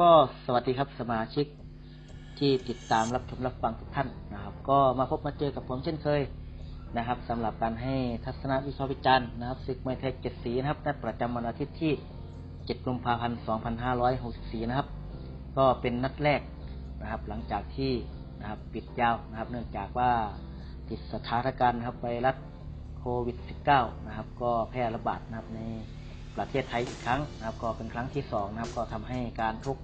ก็สวัสดีครับสมาชิกที่ติดตามรับชมรับฟังทุกท่านนะครับ ก็มาพบมาเจอกับผมเช่นเคยนะครับสำหรับการให้ทัศนวิเคราะห์วิจารณ์นะครับศึกมวยไทยเจ็ดสีนะครับนัดประจำวันอาทิตย์ที่7กุมภาพันธ์2564นะครับ ก็เป็นนัดแรกนะครับ หลังจากที่นะครับปิดยาวนะครับ เนื่องจากว่าติดสถานการณ์นะครับไวรัสโควิด -19 นะครับ ก็แพร่ระบาดนะครับใน ประเทศไทยอีกครั้งนะครับก็เป็นครั้งที่สองนะครับก็ทำให้การทุก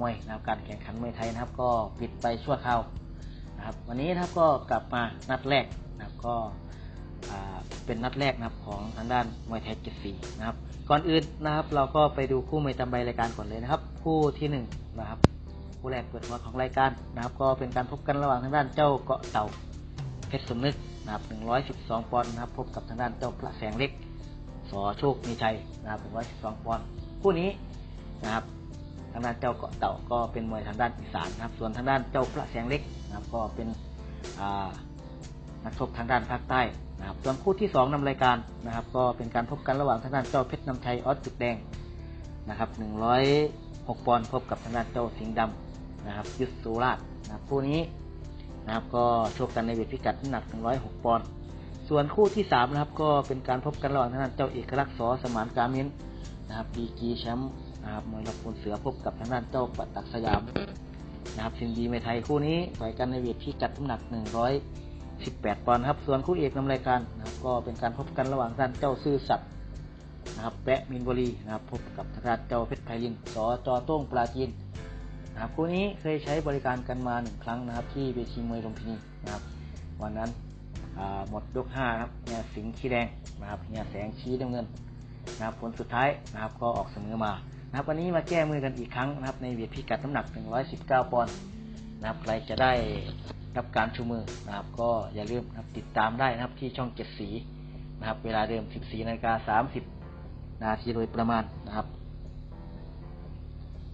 มวยนะครับการแข่งขันมวยไทยนะครับ ก็ปิดไปชั่วคราวนะครับ วันนี้นะครับก็กลับมานัดแรกนะครับก็เป็นนัดแรกนะครับของทางด้านมวยไทยเจ็ดสีนะครับ ก่อนอื่นนะครับ เราก็ไปดูคู่มวยตามใบรายการก่อนเลยนะครับ คู่ที่หนึ่งนะครับคู่แรกเปิดหัวของรายการนะครับ ก็เป็นการพบกันระหว่างทางด้านเจ้าเกาะเต่าเพชรสมนึกนะครับ112ปอนด์นะครับ พบกับทางด้านเจ้าพระแสงเล็ก สอโชคมีชัยนะครับ112ปอนด์คู่นี้นะครับทางด้านเจ้าเกาะเต่าก็เป็นมวยทางด้านอีสานนะครับ ส่วนทางด้านเจ้าพระแสงเล็กนะครับ ก็เป็นนักชกทางด้านภาคใต้นะครับ ส่วนคู่ที่สองนำรายการนะครับ ก็เป็นการพบกันระหว่างทางด้านเจ้าเพชรนำชัยออสตึกแดงนะครับ106ปอนด์พบกับทางด้านเจ้าสิงห์ดำนะครับ ยุทธสุราชนะครับคู่นี้นะครับก็ชกกันในเวทพิกัดน้ำหนัก 106 ปอนด์ ส่วนคู่ที่สามนะครับก็เป็นการพบกันระหว่างทางด้านเจ้าเอกลักษณ์สอสมานการมินนะครับดีกีแชมป์นะครับมวยรับคนเสือพบกับทางด้านเจ้าปัตตักสยามนะครับซินดีเมไทยคู่นี้ต่อยกันในเวทพิกัดน้ำหนัก 118 ปอนด์ครับ ส่วนคู่เอกนำรายการนะครับก็เป็นการพบกันระหว่างด้านเจ้าซื่อสัตย์นะครับแปะมินบุรีนะครับพบกับทางด้านเจ้าเพชรไพลินสอจอโต้งปราจีนนะครับคู่นี้เคยใช้บริการกันมาหนึ่งครั้งนะครับ ที่เวทีมวยลุมพินีนะครับวันนั้น หมดยกห้านะครับเนี่ยสิงห์ขี้แดงนะครับเนี่ยแสงชี้น้ำเงินนะครับผลสุดท้ายนะครับก็ออกเสมอมานะครับวันนี้มาแก้มือกันอีกครั้งนะครับในเวทพิกัดน้ำหนัก 119 ปอนด์นะครับใครจะได้รับการชูมือนะครับก็อย่าลืมนะครับติดตามได้นะครับที่ช่องเจ็ดสีนะครับเวลาเดิม 14นาฬิกา30 นาทีโดยประมาณนะครับ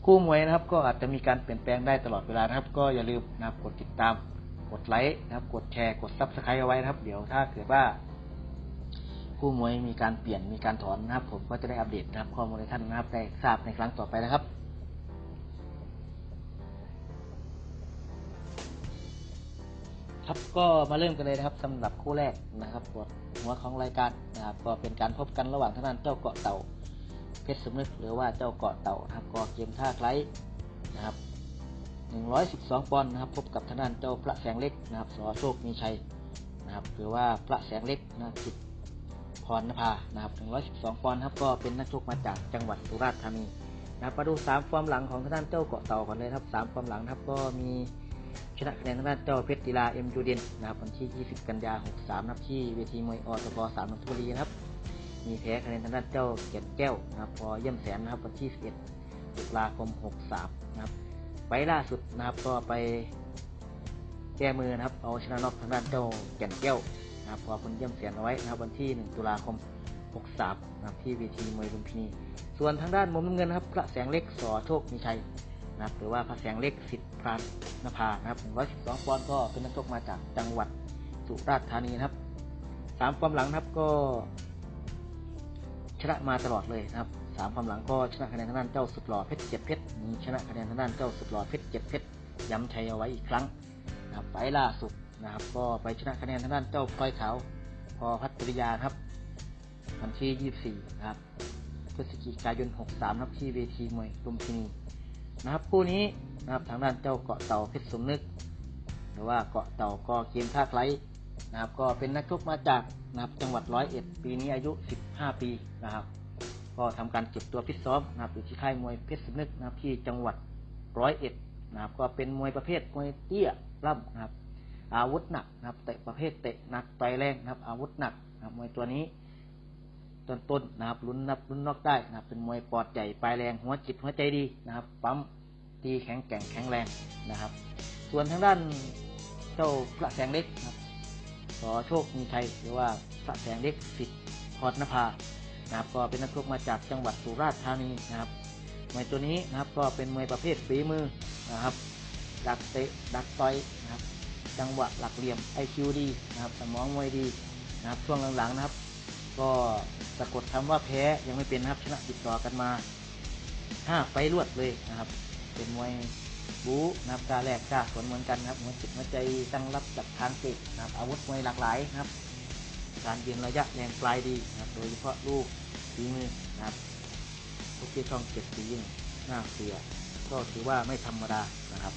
คู่มวยนะครับก็อาจจะมีการเปลี่ยนแปลงได้ตลอดเวลานะครับ ก็อย่าลืมนะครับกดติดตาม กดไลค์นะครับ กดแชร์ กดซับสไครต์เอาไว้นะครับ เดี๋ยวถ้าเกิดว่า คู่มวยมีการเปลี่ยนมีการถอนนะครับ ผมก็จะได้อัปเดตนะครับ ข้อมูลให้ท่านนะครับได้ทราบในครั้งต่อไปนะครับครับก็มาเริ่มกันเลยนะครับสำหรับคู่แรกนะครับปวดหัวของรายการนะครับ ก็เป็นการพบกันระหว่างทางด้านเจ้าเกาะเต่า เพชรสมนึกหรือว่าเจ้าเกาะเต่านะครับก็เกมท่าไคล้นะครับ 112 ปอนด์นะครับ พบกับทางด้านเจ้าพระแสงเล็กนะครับสอโชคมีชัยนะครับหรือว่าพระแสงเล็กนะครับจิตพรณภานะครับ 112 ปอนด์ครับก็เป็นนักชกมาจากจังหวัดสุราษฎร์ธานีนะครับมาดู 3 ฟอร์มหลังของทางด้านเจ้าเกาะเต่าก่อนเลยครับ 3 ฟอร์มหลังครับก็มีชนะคะแนนทางด้านเจ้าเพชรกีฬาเอ็มยูเดนนะครับวันที่ 20 กันยา 63นับที่เวทีมวยอตก3นนทบุรีนะครับมีแพ้คะแนนทางด้านเจ้าเกียรติแก้วนะครับพอเยี่ยมแสนนะครับวันที่ 11ตุลาคม 63 นะครับ ไปล่าสุดนะครับก็ไปแก้มือนะครับ เอาชนะน็อกทางด้านเจ้าเกียรติแก้วนะครับพอคนเยี่ยมแสนเอาไว้นะครับวันที่ 1 ตุลาคม 63นะครับที่เวทีมวยลุมพินี ส่วนทางด้านมุมน้ำเงินนะครับพระแสงเล็กสอโชคมีชัยนะครับหรือว่าพระแสงเล็กสิทธิ์พรานนภานะครับ112ปอนด์ก็เป็นนักชกมาจากจังหวัดสุราษฎร์ธานีนะครับสามความหลังนะครับก็ชนะมาตลอดเลยนะครับ สามความหลังก็ชนะคะแนนทางด้านเจ้าสุดหล่อเพชรเจ็ดเพชรมีชนะคะแนนทางด้านเจ้าสุดหล่อเพชรเจ็ดเพชรย้ำชัยเอาไว้อีกครั้งนะครับไฟล่าสุดนะครับ ก็ไปชนะคะแนนทางด้านเจ้าพลอยขาวพอพัทริยาครับวันที่ 24 นะครับพฤศจิกายน 63นะครับที่เวทีมวยลุมพินีนะครับคู่นี้นะครับทางด้านเจ้าเกาะเต่าเพชรสมนึก หรือว่าเกาะเต่าก็เกมท่าไคล้นะครับ ก็เป็นนักชกมาจากนะครับจังหวัดร้อยเอ็ดปีนี้อายุ 15 ปีนะครับ ก็ทำการเก็บตัวฟิตซ้อมนะครับอยู่ที่ค่ายมวยเพชรสนึกนะครับที่จังหวัดร้อยเอ็ดนะครับ ก็เป็นมวยประเภทมวยเตี้ยร่ำนะครับ อาวุธหนักนะครับเตะประเภทเตะหนักต่อยแรงนะครับ อาวุธหนักนะครับมวยตัวนี้ต้นๆนะครับลุ้นนับลุ้นนอกได้นะครับ เป็นมวยปอดใหญ่ปลายแรงหัวจิตหัวใจดีนะครับ ปั๊มตีแข็งแกร่งแข็งแรงนะครับ ส่วนทางด้านเจ้าพระแสงเล็กนะครับขอโชคมีชัยหรือว่าพระแสงเล็กสิทธิ์พรณภา นะครับก็เป็นนักชกมาจากจังหวัดสุราษฎร์ธานีนะครับมวยตัวนี้นะครับก็เป็นมวยประเภทฝีมือนะครับดักเตะดักต่อยนะครับจังหวะหลักเหลี่ยมไอคิวดีนะครับสมองมวยดีนะครับช่วงหลังๆนะครับ ก็สะกดคำว่าแพ้ยังไม่เป็นนะครับชนะติดต่อกันมาห้าไฟล์รวดเลยนะครับ เป็นมวยบู๊นะครับกาแรกกาสวนเหมือนกันนะครับหัวจิตหัวใจตั้งรับจากทางติดนะครับอาวุธมวยหลากหลายนะครับ การยืนระยะแรงปลายดีนะครับ โดยเฉพาะลูกฝีมือนะครับทุกที่ช่องเจ็ดสียิงหน้าเสือก็ถือว่าไม่ธรรมดานะครับ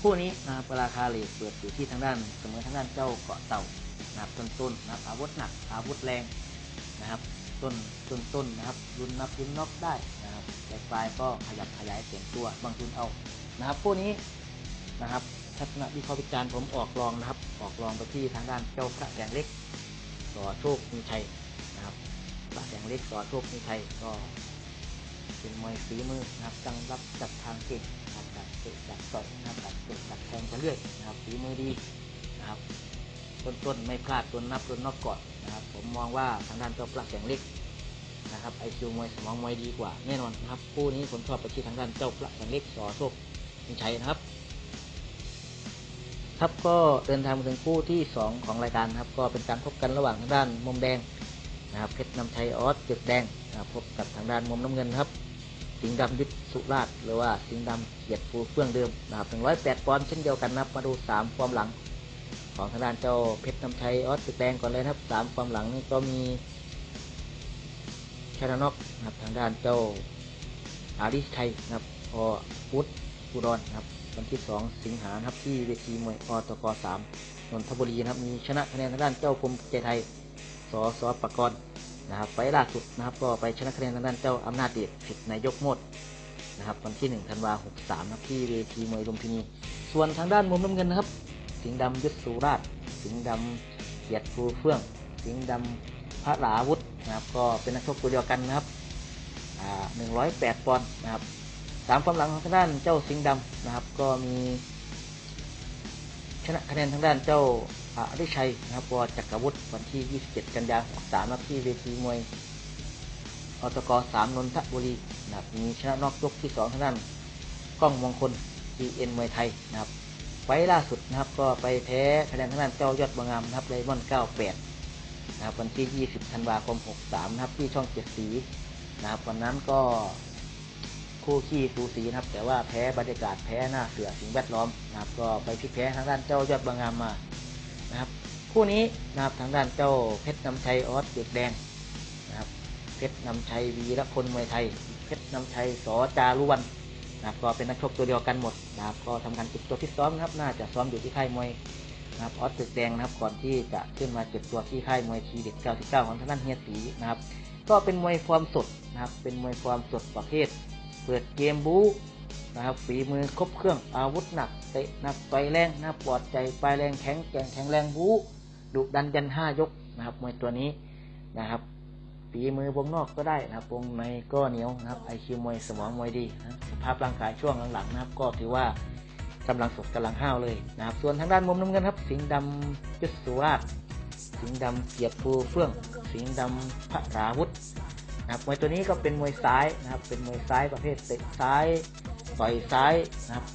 คู่นี้นะครับราคาเลทเปิดอยู่ที่ทางด้านเสมอทางด้านเจ้าเกาะเต่านะครับต้นๆนะครับอาวุธหนักอาวุธแรงนะครับต้นต้นต้นนะครับรุนนับรุนน็อกได้นะครับแต่ปลายก็ขยับขยายเสียงตัวบางทุนเอานะครับคู่นี้นะครับ ทัศนวิเคราะห์วิจารณ์ผมออกรองนะครับ ออกรองไปที่ทางด้านเจ้าพระแสงเล็กสอโชคมีชัยนะครับพระแสงเล็กสอโชคมีชัยก็เป็นมวยฝีมือนะครับจังรับจัดทางเก่งนะครับดักเตะดักต่อยนะครับดักเตะดักแทงไปเรื่อยนะครับฝีมือดีนะครับต้นๆไม่พลาดตัวนับตัวนอกก่อนนะครับ ผมมองว่าทางด้านเจ้าปลักแสงเล็กนะครับไอคิวมวยสมองมวยดีกว่าแน่นอนนะครับคู่นี้ผมชอบไปที่ทางด้านเจ้าปลักแสงเล็กสอโชคมีชัยนะครับ ครับก็เดินทางมาถึงคู่ที่สองของรายการครับก็เป็นการพบกันระหว่างทางด้านมุมแดงนะครับเพชรนำชัยออสจึกแดงนะครับพบกับทางด้านมุมน้ำเงินครับ สิงห์ดำยุทธสุราชหรือว่าสิงห์ดำเกียรติภูเฟื่องเดิมนะครับ108ปอนด์เช่นเดียวกันนะครับมาดู3ความหลัง ของทางด้านเจ้าเพชรนำชัยออสตึกแดงก่อนเลยนะครับสามความหลังนี่ก็มีชนะนอกนะครับทางด้านเจ้าอาริชัยนะครับพอพุทธอุดรนะครับ วันที่ 2 สิงหาครับที่เวทีมวยอตกสามนนทบุรีนะครับมีชนะคะแนนทางด้านเจ้าภูมิใจไทยสอสอปกรณ์นะครับไฟล่าสุดนะครับก็ไปชนะคะแนนทางด้านเจ้าอำนาจเดชสิทธิ์นายกโมดนะครับวันที่ 1 ธันวาหกสามครับที่เวทีมวยลุมพินี ส่วนทางด้านมุมน้ำเงินนะครับ สิงห์ดำยุทธสุราช สิงห์ดำเกียรติภูเฟื่อง สิงห์ดำพระหลาวุธนะครับก็เป็นนักชกตัวเดียวกันนะครับอ่าหนึ่งร้อยแปดปอนด์นะครับ สามความหลังทางด้านเจ้าสิงห์ดำนะครับ ก็มีชนะคะแนนทางด้านเจ้าอาริชัยนะครับวจักรวุฒิวันที่ 27 กันยายน63นะครับที่เวทีมวยอตกสามนนทบุรีนะครับมีชนะนอกยกที่สองทางด้านกล้องมงคล GN มวยไทยนะครับไฟล์ล่าสุดนะครับก็ไปแพ้คะแนนทางด้านเจ้ายอดบางงามนะครับเลมอน98นะครับวันที่ 20 ธันวาคม 63 นะครับที่ช่องเจ็ดสีนะครับวันนั้นก็ คู่ขี้สูสีนะครับ แต่ว่าแพ้บรรยากาศแพ้หน้าเสือสิ่งแวดล้อมนะครับก็ไปพลิกแพ้ทางด้านเจ้ายอดบางงามมานะครับ คู่นี้นะครับทางด้านเจ้าเพชรนำชัยออสเด็กแดงนะครับเพชรนำชัยวีรพลมวยไทย เพชรนำชัยสอจารุวันนะครับก็เป็นนักชกตัวเดียวกันหมดนะครับก็ทำการเก็บตัวที่ซ้อมนะครับน่าจะซ้อมอยู่ที่ค่ายมวยนะครับออสตึกแดงนะครับก่อนที่จะขึ้นมาเก็บตัวที่ค่ายมวยทีเด็ด99ของทางด้านเฮียตีนะครับก็เป็นมวยฟอร์มสดนะครับเป็นมวยฟอร์มสดประเภท เปิดเกมบู๊นะครับฝีมือครบเครื่องอาวุธหนักเตะหนักต่อยแรงนะปลอดใจปลายแรงแข็งแกร่งแข็งแรงบู๊ดุดันยันห้ายกนะครับมวยตัวนี้นะครับฝีมือวงนอกก็ได้นะครับวงในก็เหนียวนะครับไอคิวมวยสมองมวยดีนะสภาพร่างกายช่วงหลังๆนะครับ ก็ถือว่ากำลังสดกำลังห้าวเลยนะครับ ส่วนทางด้านมุมน้ำเงินครับ สิงห์ดำยุทธสุราชสิงห์ดำเกียรติภูเฟื่อง สิงห์ดำพระราวุธ นะครับมวยตัวนี้ก็เป็นมวยซ้ายนะครับเป็นมวยซ้ายประเภทเตะซ้ายต่อยซ้ายนะครับ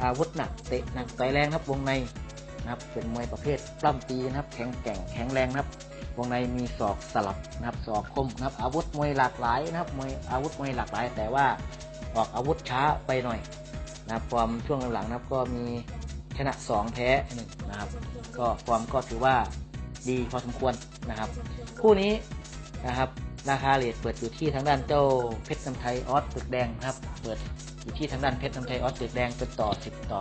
อาวุธหนักเตะหนักต่อยแรงครับวงในนะครับเป็นมวยประเภทปล้ำตีนะครับแข็งแกร่งแข็งแรงนะครับวงในมีศอกสลับนะครับศอกคมนะครับอาวุธมวยหลากหลายนะครับมวยอาวุธมวยหลากหลาย แต่ว่าออกอาวุธช้าไปหน่อยนะครับฟอร์มช่วงหลังๆนะครับก็มีชนะสองแพ้หนึ่งนะครับก็ฟอร์มก็ถือว่าดีพอสมควรนะครับ คู่นี้ นะครับ ราคาเลทเปิดอยู่ที่ทางด้านเจ้าเพชรน้ำไทยออสตึกแดงครับ เปิดอยู่ที่ทางด้านเพชรน้ำไทยออสตึกแดงเป็นต่อ 10 ต่อ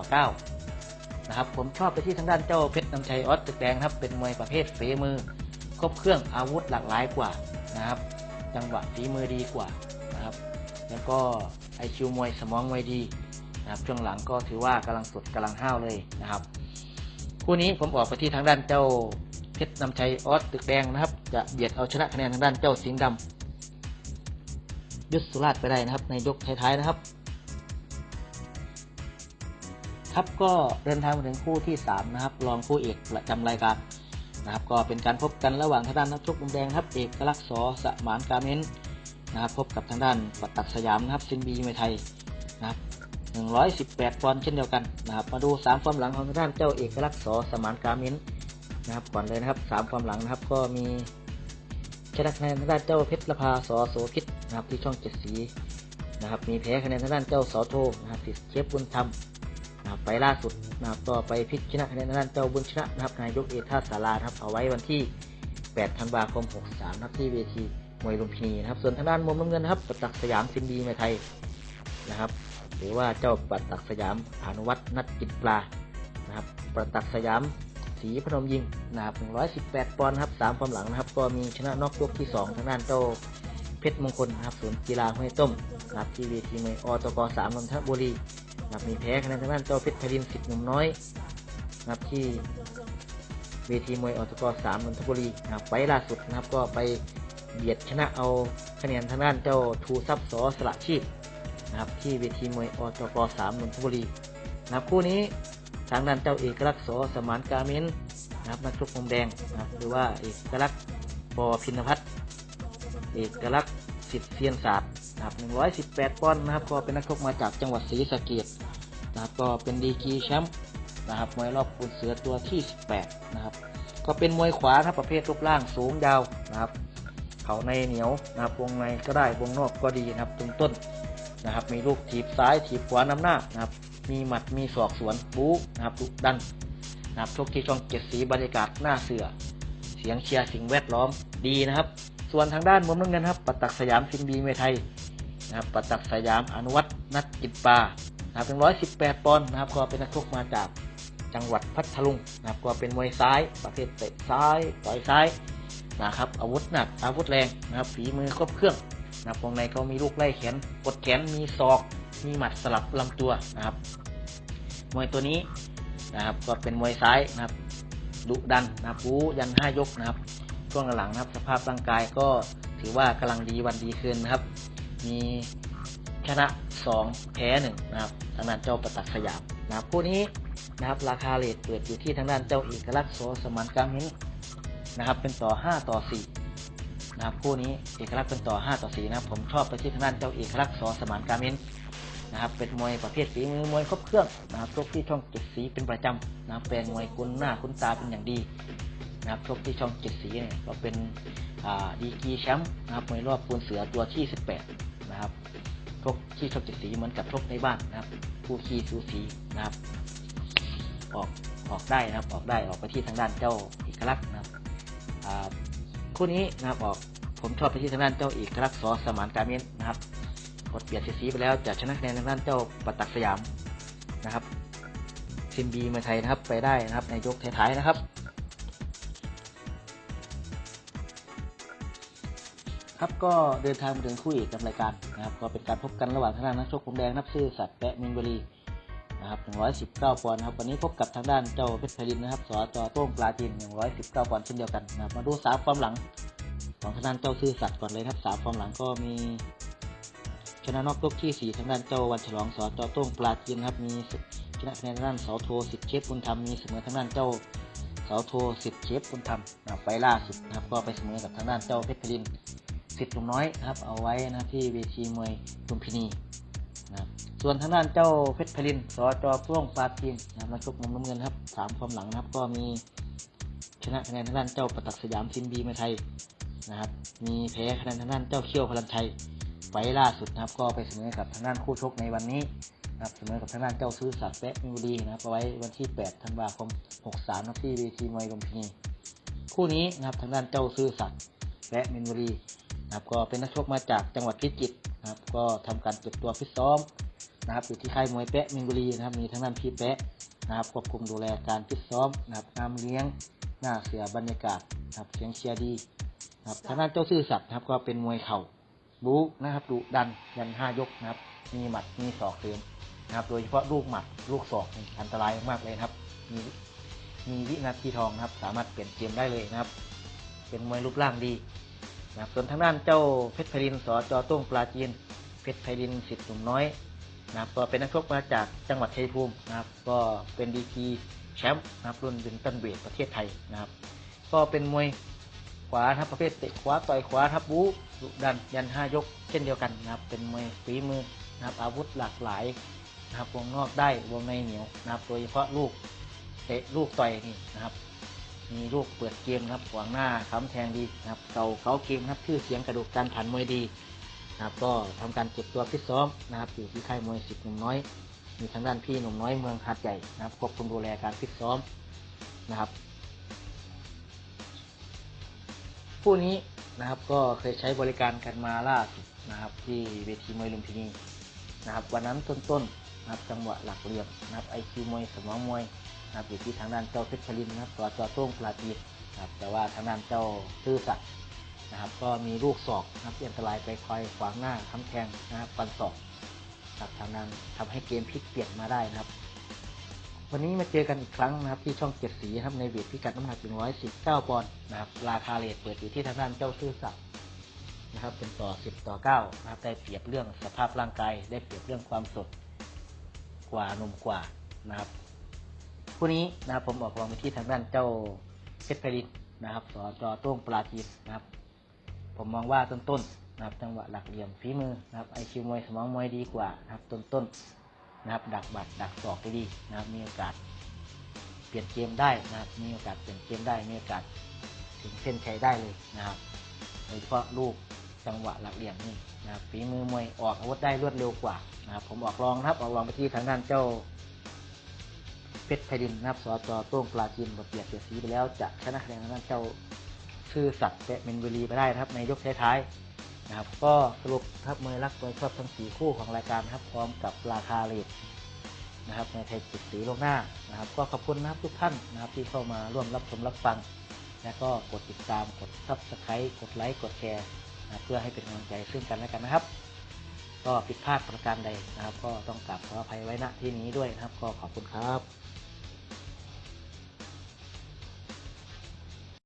9 นะครับ ผมชอบไปที่ทางด้านเจ้าเพชรน้ำชัยออสตึกแดงครับ เป็นมวยประเภทฝีมือ ครบเครื่องอาวุธหลากหลายกว่านะครับ จังหวะฝีมือดีกว่านะครับ แล้วก็ไอคิวมวยสมองมวยดีนะครับ ช่วงหลังก็ถือว่ากำลังสดกำลังห้าวเลยนะครับ คู่นี้ผมออกไปที่ทางด้านเจ้า เพชรนำชัยออสตึกแดงนะครับ จะเบียดเอาชนะคะแนนทางด้านเจ้าสิงห์ดำยุทธสุราชไปได้นะครับ ในยกท้ายๆนะครับครับก็เดินทางมาถึงคู่ที่ 3 นะครับ รองคู่เอกประจำรายการนะครับ ก็เป็นการพบกันระหว่างทางด้านนักชกมุมแดงครับ เอกลักษณ์สอสมานกาเมนนะครับ พบกับทางด้านปัตตักสยามนะครับซินบีมวยไทยนะครับ118ปอนด์เช่นเดียวกันนะครับ มาดู3ความหลังของทางด้านเจ้าเอกลักษณ์สอสมานกาเมน นะครับก่อนเลยนะครับ3ความหลังนะครับ ก็มีชนะคะแนนทางด้านเจ้าเพชรละพาสอโสพิษนะครับที่ช่องเจ็ดสีนะครับ มีแพ้คะแนนทางด้านเจ้าสอโทนะครับสิทธิ์เชฟบุญธรรมนะครับไปล่าสุดนะครับก็ไปพลิกชนะคะแนนทางด้านเจ้าบุญชนะนะครับนายกเอท่าสารานะครับเอาไว้วันที่8ธันวาคม 63นะครับที่เวทีมวยลุมพินีนะครับ ส่วนทางด้านมุมน้ำเงินนะครับประตักษ์สยามซินดีเมไทยนะครับ หรือว่าเจ้าประตักษ์สยามอนุวัฒน์นัดกิจปลานะครับ ประตักษ์สยาม ศรีพนมยิงค์นะครับ118 ปอนด์ครับสามความหลังนะครับ ก็มีชนะนอกยกที่ 2 ทางด้านเจ้าเพชรมงคลนะครับศูนย์กีฬาห้วยต้มนะครับที่เวทีมวยอตกสามนนทบุรีนะครับมีแพ้คะแนนทางด้านเจ้าเพชรพรินสิทธิ์หนุ่มน้อยนะครับที่เวทีมวยอตกสามนนทบุรีนะครับไฟล์ล่าสุดนะครับก็ไปเบียดชนะเอาคะแนนทางด้านเจ้าทูซับสอสละชีพนะครับที่เวทีมวยอตกสามนนทบุรีนะครับคู่นี้ ทางด้านเจ้าเอกลักษณ์โสสมานกาเมนนะครับนักชกมุมแดงนะครับหรือว่าเอกลักษณ์ปอพินพัฒน์เอกลักษณ์สิทธิ์เซียนศาสตร์นะครับ118ปอนด์นะครับก็เป็นนักชกมาจากจังหวัดศรีสะเกษนะครับก็เป็นดีกีแชมป์นะครับมวยรอบปูนเสือตัวที่ 18 นะครับ ก็เป็นมวยขวาครับประเภทรูปร่างสูงยาวนะครับ เขาในเหนียวนะครับวงในก็ได้วงนอกก็ดีนะครับตรงต้นนะครับ มีลูกถีบซ้ายถีบขวานำหน้านะครับ มีหมัดมีศอกสวนบู๊นะครับดุดันนะครับชกที่ช่องเจ็ดสีบรรยากาศหน้าเสือ เสียงเชียร์สิ่งแวดล้อมดีนะครับ ส่วนทางด้านมุมน้ำเงินครับปัตตักสยามฟินบีเมไทยนะครับปัตตักสยามอนุวัฒน์นัดกิจปานะครับเป็นร้อยสิบแปดปอนด์นะครับก็เป็นนักชกมาจากจังหวัดพัทลุงนะครับก็เป็นมวยซ้ายประเภทเตะซ้ายต่อยซ้ายนะครับอาวุธหนักอาวุธแรงนะครับฝีมือครบเครื่องนะครับวงในเขามีลูกไล่แขนกดแขนมีศอก มีหมัดสลับลำตัวนะครับ มวยตัวนี้นะครับก็เป็นมวยซ้ายนะครับดุดันนะครับบูยันห้ายกนะครับช่วงหลังๆนะครับ สภาพร่างกายก็ถือว่ากำลังดีวันดีคืนนะครับ มีชนะ 2 แพ้1นะครับทางด้านเจ้าประตักสยามนะครับคู่นี้นะครับราคาเลทเปิดอยู่ที่ทางด้านเจ้าเอกลักษณ์โสสมานกามินนะครับเป็นต่อ 5 ต่อ 4 นะครับคู่นี้เอกลักษณ์เป็นต่อ 5 ต่อ 4 นะครับผมชอบไปที่ทางด้านเจ้าเอกลักษณ์โสสมานกามิน นะครับเป็นมวยประเภทฝีมือมวยครบเครื่องนะครับชกที่ช่องเจ็ดสีเป็นประจำนะครับเป็นมวยคุ้นหน้าคุ้นตาเป็นอย่างดีนะครับชกที่ช่องเจ็ดสีเนี่ยก็เป็นอีกีแชมป์นะครับมวยรอบปูนเสือตัวที่สิบแปดนะครับชกที่ช่องเจ็ดสีเหมือนกับชกในบ้านนะครับคู่ขี้สูสีนะครับออกออกได้นะครับออกได้ออกไปที่ทางด้านเจ้าเอกลักษณ์นะครับคู่นี้นะครับออกผมชอบไปที่ทางด้านเจ้าเอกลักษณ์สอสมานการเมนนะครับ ดเปลี่ยนสีสีไปแล้วจะชนะคะแนนทางด้านเจ้าปัตตักสยามนะครับซิมบีมืองไทยนะครับไปได้นะครับในยกท้ายๆนะครับ ครับก็เดินทางมาถึงคู่เอกกับรายการนะครับ ก็เป็นการพบกันระหว่างทางด้านนักชกผมแดงนับซื่อสัตว์แปะมินบุรีนะครับ119 ปอนด์นะครับวันนี้พบกับทางด้านเจ้าเพชรพรินนะครับสจโต้งปลาจีน119 ปอนด์เช่นเดียวกันนะครับมาดูสามความหลังของทางด้านเจ้าซื่อสัตว์ก่อนเลยครับสามความหลังก็มี ชนะนอกยกที่ 4 ทางด้านเจ้าวันฉลองสอจอต้งปลาจีนครับมีชนะคะแนนทางด้านเสาโทสิทธิ์เชฟบุญธรรมมีเสมอทางด้านเจ้าเสาโทสิทธิ์เชฟบุญธรรมนะไฟล่าสุดนะครับก็ไปเสมอกับทางด้านเจ้าเพชรพลินสิทธิ์หนุ่มน้อยนะครับเอาไว้นะที่เวทีมวยลุมพินีนะครับส่วนทางด้านเจ้าเพชรพลินสอจอต้งปลาจีนนะครับนักชกมุมน้ำเงินครับสามความหลังนะครับก็มีชนะคะแนนทางด้านเจ้าประตักสยามซินบีเมไทยนะครับมีแพ้คะแนนทางด้านเจ้าเขี้ยวพลันชัย ไฟล์ล่าสุดนะครับ ก็ไปเสมอกับทางด้านคู่ชกในวันนี้นะครับเสมอกับทางด้านเจ้าซื้อสัตว์แปะมินบุรีนะครับไว้วันที่ 8 ธันวาคม 63นะครับที่เวทีมวยลุมพินีคู่นี้นะครับทางด้านเจ้าซื้อสัตว์แปะมินบุรีนะครับก็เป็นนักชกมาจากจังหวัดพิจิตรนะครับ ก็ทำการเก็บตัวฟิตซ้อมนะครับอยู่ที่ค่ายมวยแป๊ะมินบุรีนะครับมีทางด้านพี่แปะนะครับควบคุมดูแลการฟิตซ้อมนะครับงามเลี้ยงหน้าเสือบรรยากาศนะครับเสียงเชียร์ดีนะครับทางด้านเจ้าซื่อสัตว์นะครับก็เป็นมวยเข่า บู๊นะครับดุดันยันห้ายกนะครับ มีหมัดมีศอกเสริมนะครับ โดยเฉพาะลูกหมัดลูกศอกอันตรายมากเลยนะครับ มีมีวินาทีทองนะครับ สามารถเปลี่ยนเกมได้เลยนะครับ เป็นมวยรูปร่างดีนะครับส่วนทางด้านเจ้าเพชรไพรินสอจโต้งปลาจีน เพชรไพรินสิทธิ์หนุ่มน้อยนะครับก็เป็นนักชกมาจากจังหวัดชัยภูมินะครับ ก็เป็นดีกีแชมป์นะครับรุ่นดึงตันเวทประเทศไทยนะครับ ก็เป็นมวย ขวานะครับประเภทเตะขวาต่อยขวาทับบู๊ดุดันยันห้ายกเช่นเดียวกันนะครับ เป็นมวยฝีมือนะครับอาวุธหลากหลายนะครับวงนอกได้วงในเหนียวนะครับ โดยเฉพาะลูกเตะลูกต่อยนี่นะครับ มีลูกเปิดเกมนะครับขวางหน้าค้ำแทงดีนะครับเก่าเขาเกมนะครับชื่อเสียงกระดูกการผ่านมวยดีนะครับก็ทำการเก็บตัวฟิตซ้อมนะครับ อยู่ที่ค่ายมวยสิบหนุ่มน้อย มีทางด้านพี่หนุ่มน้อยเมืองหาดใหญ่นะครับควบคุมดูแลการฟิตซ้อมนะครับ ผู้นี้นะครับก็เคยใช้บริการกันมาล่าสุดนะครับ ที่เวทีมวยลุมพินีนะครับ วันนั้นต้นๆนะครับจังหวะหลักเหลี่ยมนะครับไอคิวมวยสมองมวยนะครับอยู่ที่ทางด้านเจ้าเพชรพลินนะครับตัวจอต้งปลาตีนะครับแต่ว่าทางด้านเจ้าซื่อสัตย์นะครับ ก็มีลูกศอกนะครับที่อันตรายไปคอยขวางหน้าค้ำแทงนะครับฟันศอกครับทางนั้นทำให้เกมพลิกเปลี่ยนมาได้นะครับ วันนี้มาเจอกันอีกครั้งนะครับที่ช่องเจ็ดสีครับในเวทพิกัดน้ำหนัก119ปอนด์นะครับราคาเลทเปิดอยู่ที่ทางด้านเจ้าซื่อสัตย์นะครับเป็นต่อ 10 ต่อ9นะครับได้เปรียบเรื่องสภาพร่างกายได้เปรียบเรื่องความสดกว่าหนุ่มกว่านะครับผู้นี้นะครับผมออกรองไปที่ทางด้านเจ้าเพชรพรินนะครับสจโต้งปลาจีนนะครับ ผมมองว่าต้นๆนะครับจังหวะหลักเหลี่ยมฝีมือนะครับไอคิวมวยสมองมวยดีกว่านะครับต้นๆ นะครับ ดักบัตรดักศอกได้ดีนะครับ มีโอกาสเปลี่ยนเกมได้นะครับ มีโอกาสเปลี่ยนเกมได้มีโอกาสถึงเส้นชัยได้เลยนะครับโดยเฉพาะลูกจังหวะหลักเหลี่ยมนี่นะครับฝีมือมวยออกอาวุธได้รวดเร็วกว่านะครับ ผมออกรองนะครับ ออกรองไปที่ทางด้านเจ้าเพชรไพดินนะครับสจโต้งปลาจีนบทเบียดเสียสีไปแล้วจะชนะคะแนนทางด้านเจ้าชื่อสัตว์และเมนบุรีไปได้นะครับ ในยกท้ายๆ นะครับ ก็สรุปครับมวยรักมวยชอบทั้งสี่คู่ของรายการครับพร้อมกับราคาเลทนะครับในไทยจิตสีลงหน้านะครับ ก็ขอบคุณนะครับทุกท่านนะครับที่เข้ามาร่วมรับชมรับฟัง แล้วก็กดติดตามกดซับสไครต์กดไลค์กดแชร์นะเพื่อให้เป็นกำลังใจซึ่งกันและกันนะครับ ก็ผิดพลาดประการใดนะครับ ก็ต้องกราบขออภัยไว้ณที่นี้ด้วยนะครับ ก็ขอบคุณครับ